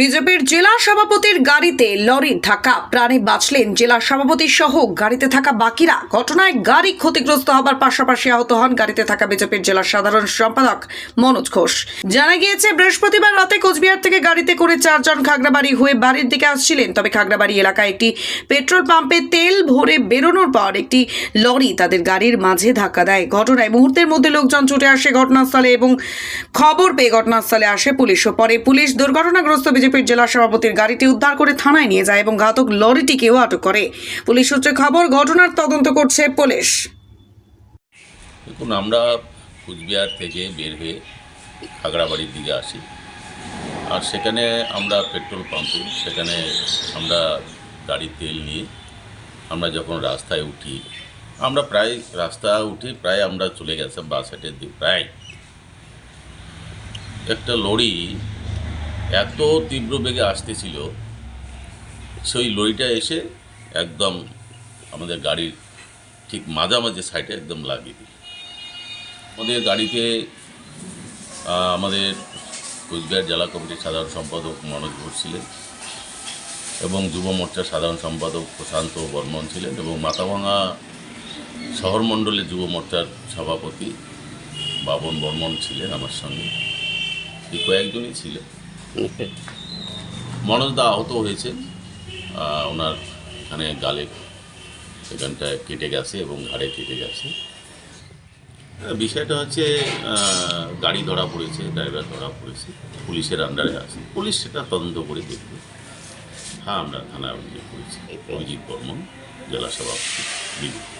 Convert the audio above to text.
বিজেপির জেলা সভাপতির গাড়িতে লরির ধাক্কা। প্রাণে বাঁচলেন জেলা সভাপতি সহ গাড়িতে থাকা বাকিরা। ঘটনায় গাড়ি ক্ষতিগ্রস্ত হবার পাশাপাশি আহত হন গাড়িতে থাকা বিজেপির জেলা সাধারণ সম্পাদক মনোজ ঘোষ। জানা গিয়েছে, বৃহস্পতিবার রাতে কোচবিহার থেকে গাড়িতে করে চারজন খাগড়াবাড়ি হয়ে বাড়ির দিকে আসছিলেন। তবে খাগড়াবাড়ি এলাকায় একটি পেট্রোল পাম্পে তেল ভরে বেরোনোর পর একটি লরি তাদের গাড়ির মাঝে ধাক্কা দেয়। ঘটনায় মুহূর্তের মধ্যে লোকজন ছুটে আসে ঘটনাস্থলে এবং খবর পেয়ে ঘটনাস্থলে আসে পুলিশ। ও পরে পুলিশ দুর্ঘটনাগ্রস্ত বিজেপির জেলা সভাপতির গাড়িটি উদ্ধার করে থানায় নিয়ে যায় এবং ঘাতক লরিটিকেও আটক করে। পুলিশ সূত্রে খবর, ঘটনার তদন্ত করছে পুলিশ। দেখুন, আমরা কুচবিহার থেকে বের হয়ে খাগড়াবাড়ির দিকে আসি। আর সেখানে আমরা পেট্রোল পাম্পে, সেখানে আমরা গাড়ির তেল নিয়ে আমরা যখন রাস্তায় উঠি, আমরা প্রায় রাস্তা উঠি প্রায় আমরা চলে গেছিলাম বাস সাইডের দিকে প্রায়। একটা লরি এত তীব্র বেগে আসতেছিল, সেই লরিটা এসে একদম আমাদের গাড়ির ঠিক মাঝামাঝি সাইডে একদম লাগিয়ে দিল। আমাদের গাড়িতে আমাদের কোচবিহার জেলা কমিটির সাধারণ সম্পাদক মনোজ ঘোষ ছিলেন এবং যুব মোর্চার সাধারণ সম্পাদক প্রশান্ত বর্মন ছিলেন এবং মাথাভাঙা শহর মণ্ডলের যুব মোর্চার সভাপতি বাবন বর্মন ছিলেন আমার সঙ্গে। এই কয়েকজনই ছিলেন। মনোজদা আহত হয়েছে। আহ, ওনার এখানে গালে এখানটায় কেটে গেছে এবং ঘাড়ে কেটে গেছে। বিষয়টা হচ্ছে গাড়ি ধরা পড়েছে ড্রাইভার ধরা পড়েছে পুলিশের আন্ডারে আছে। পুলিশ সেটা তদন্ত করে দেখবে। হ্যাঁ আমরা থানায় অভিযোগ করেছি অভিজিৎ বর্মন জেলা সভাপতি বিজেপি।